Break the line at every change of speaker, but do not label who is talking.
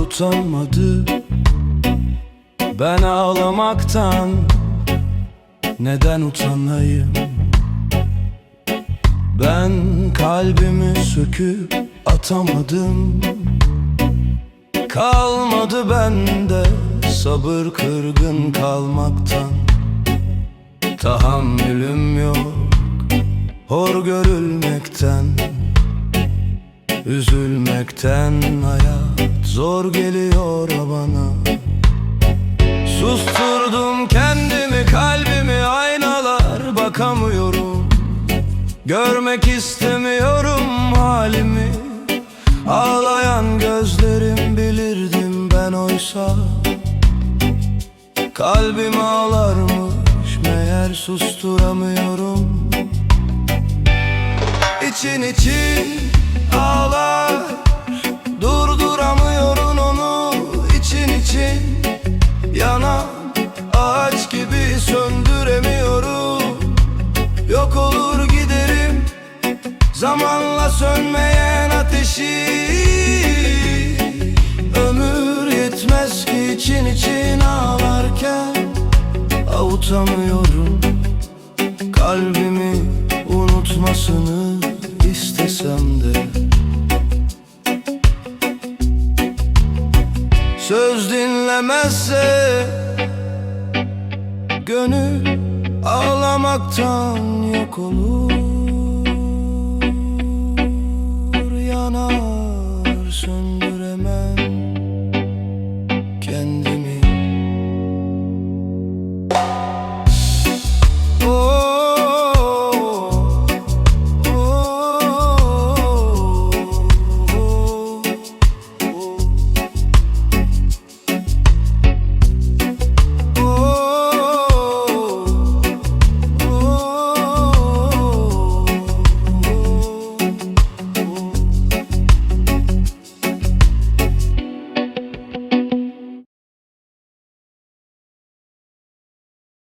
utanmadı. Ben ağlamaktan neden utanayım? Ben kalbimi söküp atamadım. Kalmadı bende sabır kırgın kalmaktan. Tahammülüm yok hor görülmekten Üzülmekten hayat zor geliyor bana. Susturdum kendimi kalbimi aynalar bakamıyorum. Görmek istemiyorum halimi. Ağlayan gözlerim bilirdim ben oysa. Kalbim ağlarmış meğer susturamıyorum. İçin için söndüremiyorum. Yok olur giderim Zamanla sönmeyen ateşi. Ömür yetmez ki için için ağlarken Avutamıyorum Kalbimi unutmasını istesem de. Söz dinlemezse gönül ağlamaktan yok olur. Yanar söndüremem. Kendi